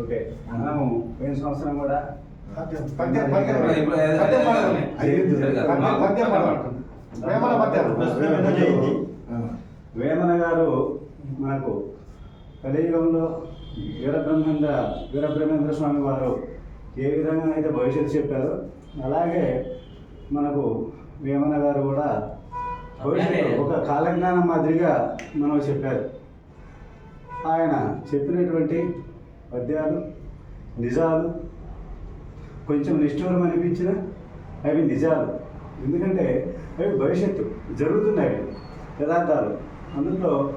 Okay. మనము పోయిన సంవత్సరం కూడా. వేమన గారు మనకు కలియుగంలో వీరబ్రహ్మేంద్ర వీరబ్రహ్మేంద్ర స్వామి వారు ఏ విధంగా అయితే భవిష్యత్తు చెప్పారో అలాగే మనకు వేమన గారు కూడా భవిష్యత్తు ఒక కాలజ్ఞానం మాదిరిగా మనకు చెప్పారు. ఆయన చెప్పినటువంటి పద్యాలు నిజాలు కొంచెం నిష్ఠూరం అనిపించిన అవి నిజాలు. ఎందుకంటే అవి భవిష్యత్తు జరుగుతున్నాయి యథార్థాలు. అందులో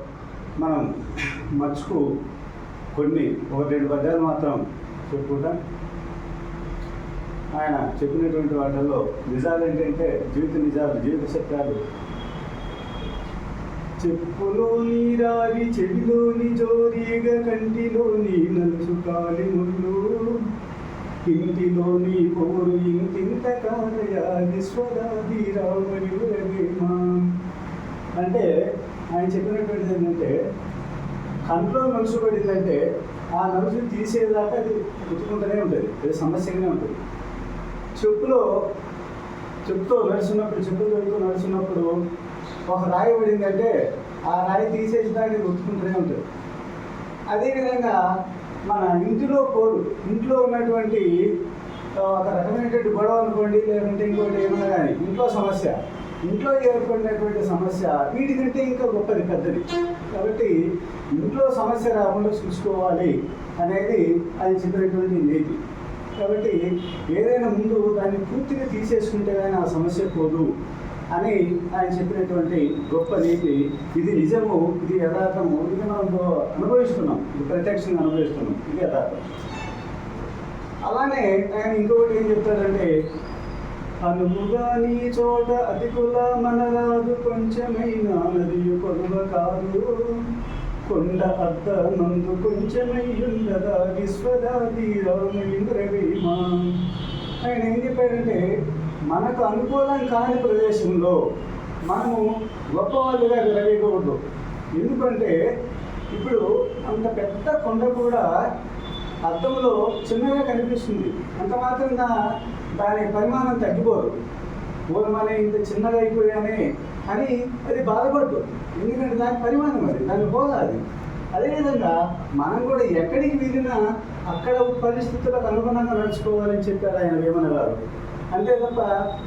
మనం మచ్చుకు కొన్ని ఒక రెండు పద్యాలు మాత్రం చెప్పుకుంటాం. ఆయన చెప్పినటువంటి వాటిల్లో నిజాలు ఏంటంటే జీవిత నిజాలు జీవిత సత్యాలు చెప్పులోని రావి చెవిలోని జోరీగా కంటిలోని నలుసు కాలి ముళ్ళు. ఇంటిలోని పోరు ఇంతింత కాలయాది స్వరాది రామయురవేమా అంటే ఆయన చెప్పినటువంటిది ఏంటంటే కంట్లో నలుసు పడిందంటే ఆ నలుసు తీసేదాకా అది గుర్తుకుంటూనే ఉంటుంది అది సమస్యగానే ఉంటుంది. చెప్పులో చెప్పుతో నడుస్తున్నప్పుడు చెప్పులు తొడుగుతూ నడుస్తున్నప్పుడు ఒక రాయి పడిందంటే ఆ రాయి తీసేసేదాకా గుర్తుకుంటూనే ఉంటుంది. అదేవిధంగా మన ఇంటిలో కోరు ఇంట్లో ఉన్నటువంటి ఒక రకమైనటువంటి గొడవ అనుకోండి లేదంటే ఇంకోటి ఏమన్నా కానీ ఇంట్లో సమస్య ఇంట్లో ఏర్పడినటువంటి సమస్య వీటికంటే ఇంకా గొప్పది పెద్దది. కాబట్టి ఇంట్లో సమస్య రాకుండా చూసుకోవాలి అనేది ఆయన చెప్పినటువంటి నీతి. కాబట్టి ఏదైనా ముందు దాన్ని పూర్తిగా తీసేసుకుంటే కానీ ఆ సమస్య పోదు. అని ఆయన చెప్పినటువంటి గొప్ప నీతి. ఇది నిజము ఇది యథార్థము. ఇది మనం అనుభవిస్తున్నాం. ఇది ప్రత్యక్షంగా అనుభవిస్తున్నాం. ఇది యథార్థం. అలానే ఆయన ఇంకొకటి ఏం చెప్తాడంటే అనుముగా నీ చోట అతికుల మనరాదు కొంచెమైన నదియు కొలువ కాదు. కొండ అద్ద నందు కొంచెమయ్యుండదా విశ్వదాది రామేంద్రవీమా ఆయన ఏం చెప్పాడంటే మనకు అనుకూలం కాని ప్రదేశంలో మనము గొప్పవాళ్ళుగా విరవేయకూడదు ఎందుకంటే ఇప్పుడు అంత పెద్ద కొండ కూడా అద్దంలో చిన్నగా కనిపిస్తుంది. అంత మాత్రంగా దాని పరిమాణం తగ్గిపోదు. పూర్వమనే ఇంత చిన్నగా అయిపోయానే అని అది బాధపడదు. ఎందుకంటే దాని పరిమాణం అది దాని హోదా అది. అదేవిధంగా మనం కూడా ఎక్కడికి వెళ్ళినా అక్కడ పరిస్థితులకు అనుగుణంగా నడుచుకోవాలని చెప్పారు ఆయన వేమన గారు అంతే తప్ప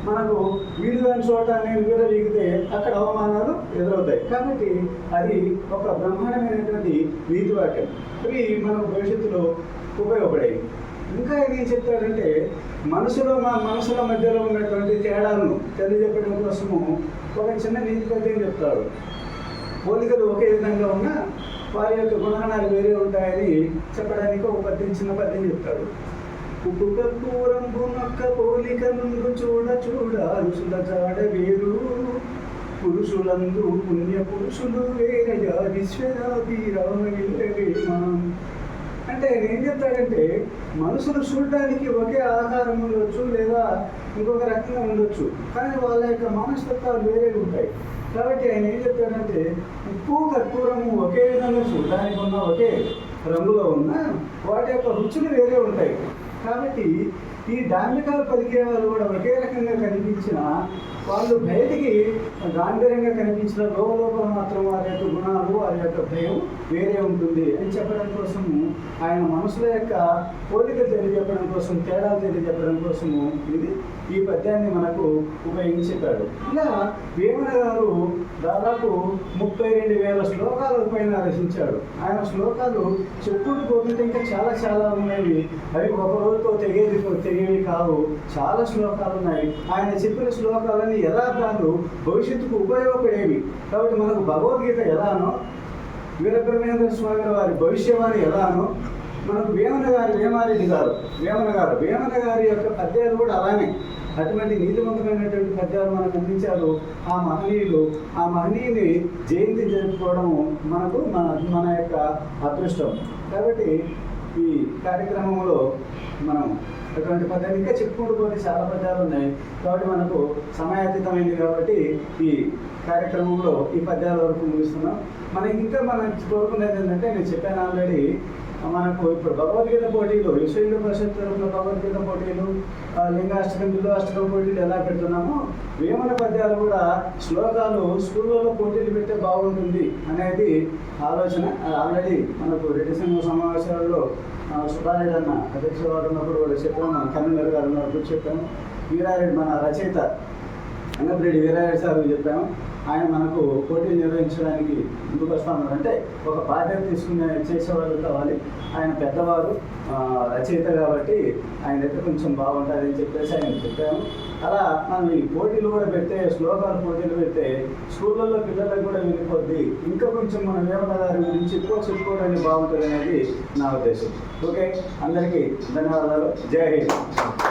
మనకు వీలు కాని చోట నేను వీర దిగితే అక్కడ అవమానాలు ఎదురవుతాయి. కాబట్టి అది ఒక బ్రహ్మాండమైనటువంటి నీతి వాక్యం. అవి మనకు భవిష్యత్తులో ఉపయోగపడేవి. ఇంకా ఏం చెప్తాడంటే మనసులో మా మనసుల మధ్యలో ఉన్నటువంటి తేడాలను తెలియజెప్పడం కోసము ఒక చిన్న నీతి పద్యం చెప్తాడు. పోలికలు ఒకే విధంగా ఉన్నా వారి యొక్క గుణగణాలు వేరే ఉంటాయని చెప్పడానికి ఒక పద్యం చిన్న పద్యం చెప్తాడు. ఉప్పు కర్పూరంబు పోలిక నుండు చూడ చూడ రుసుల జాడ వేరు పురుషులందు పుణ్య పురుషులు వేరయా విశ్వరాభి రామగిరిమా అంటే ఏం చెప్తాడంటే మనుషులు చూడడానికి ఒకే ఆహారం ఉండొచ్చు లేదా ఇంకొక రకంగా ఉండొచ్చు. కానీ వాళ్ళ యొక్క మానసికత్వాలు వేరే ఉంటాయి. కాబట్టి ఆయన ఏం చెప్తాడంటే ఉప్పు కర్పూరము ఒకే విధంగా చూడడానికి ఉన్న ఒకే రంగులో ఉన్న వాటి యొక్క రుచులు వేరే ఉంటాయి. కాబట్టి ఈ ధార్మికాలు పలికే వాళ్ళు కూడా ఒకే రకంగా కనిపించినా వాళ్ళు బయటికి గాంభీర్యంగా కనిపించిన లోపల మాత్రం వారి యొక్క గుణాలు వారి యొక్క భయం వేరే ఉంటుంది అని చెప్పడం కోసము ఆయన మనసుల యొక్క పోలిక తెలియజెప్పడం కోసం తేడాలు తెలియజెప్పడం కోసము ఇది ఈ పద్యాన్ని మనకు ఉపయోగించాడు. ఇలా వేమన గారు దాదాపు ముప్పై రెండు వేల శ్లోకాల పైన రచించాడు. ఆయన శ్లోకాలు చెప్పుకుంటూ పోతుంటే ఇంకా చాలా చాలా ఉన్నాయి. అవి ఒక రోజుతో తెగేది తెగేవి కావు. చాలా శ్లోకాలు ఉన్నాయి. ఆయన చెప్పిన శ్లోకాలని యథార్థాలు భవిష్యత్తుకు ఉపయోగపడేవి. కాబట్టి మనకు భగవద్గీత ఎలానో వీరబ్రహ్మేంద్ర స్వామి వారి భవిష్యవాణి ఎలానో మనకు వేమన గారి వేమారెడ్డి గారు వేమన గారు వేమన గారి యొక్క పద్యాలు కూడా అలానే. అటువంటి నీతివంతమైనటువంటి పద్యాలు మనకు అందించారు. ఆ మహనీయులు ఆ మహనీయుని జయంతి జరుపుకోవడం మనకు మన మన యొక్క అదృష్టం. కాబట్టి ఈ కార్యక్రమంలో మనం అటువంటి పద్ధతి ఇంకా చెప్పుకుంటూ పోతే చాలా పద్యాలు ఉన్నాయి. కాబట్టి మనకు సమయాతీతమైంది కాబట్టి ఈ కార్యక్రమంలో ఈ పద్యాల వరకు ముగిస్తున్నాం. మనకి ఇంకా మనం కోరుకునేది ఏంటంటే నేను చెప్పాను ఆల్రెడీ మనకు ఇప్పుడు భగవద్గీత పోటీలు విశ్వ పరిషత్ తరఫున భగవద్గీత పోటీలు లింగాష్టకం బిల్లాష్టకం పోటీలు ఎలా పెడుతున్నామో వేమన పద్యాలు కూడా శ్లోకాలు స్కూళ్ళలో పోటీలు పెడితే బాగుంటుంది అనేది ఆలోచన. ఆల్రెడీ మనకు రెడ్డి సంఘం సమావేశాలలో ఆ, అన్న అధ్యక్ష వారు ఉన్నప్పుడు కూడా చెప్పాము కన్వీనర్ గారు ఉన్నప్పుడు చెప్పాము వీరారెడ్డి మన రచయిత అంగప్రెడ్డి వీరారెడ్డి సార్ చెప్పాము. ఆయన మనకు పోటీ నిర్వహించడానికి ముందుకు వస్తున్నారు అంటే ఒక బాధ్యత తీసుకునే చేసేవాళ్ళు కావాలి. ఆయన పెద్దవారు రచయిత కాబట్టి ఆయన దగ్గర కొంచెం బాగుంటుంది అని చెప్పేసి ఆయన చెప్పాము అలా మనం ఈ పోటీలు కూడా పెడితే శ్లోకాలు పోటీలు పెడితే స్కూళ్ళల్లో పిల్లలకు కూడా వెళ్ళిపోద్ది ఇంకా కొంచెం మన వేమన గారి గురించి ఎక్కువ చెప్పుకోవడానికి బాగుంటుంది అనేది నా ఉద్దేశం. ఓకే? అందరికీ ధన్యవాదాలు. జై హింద్.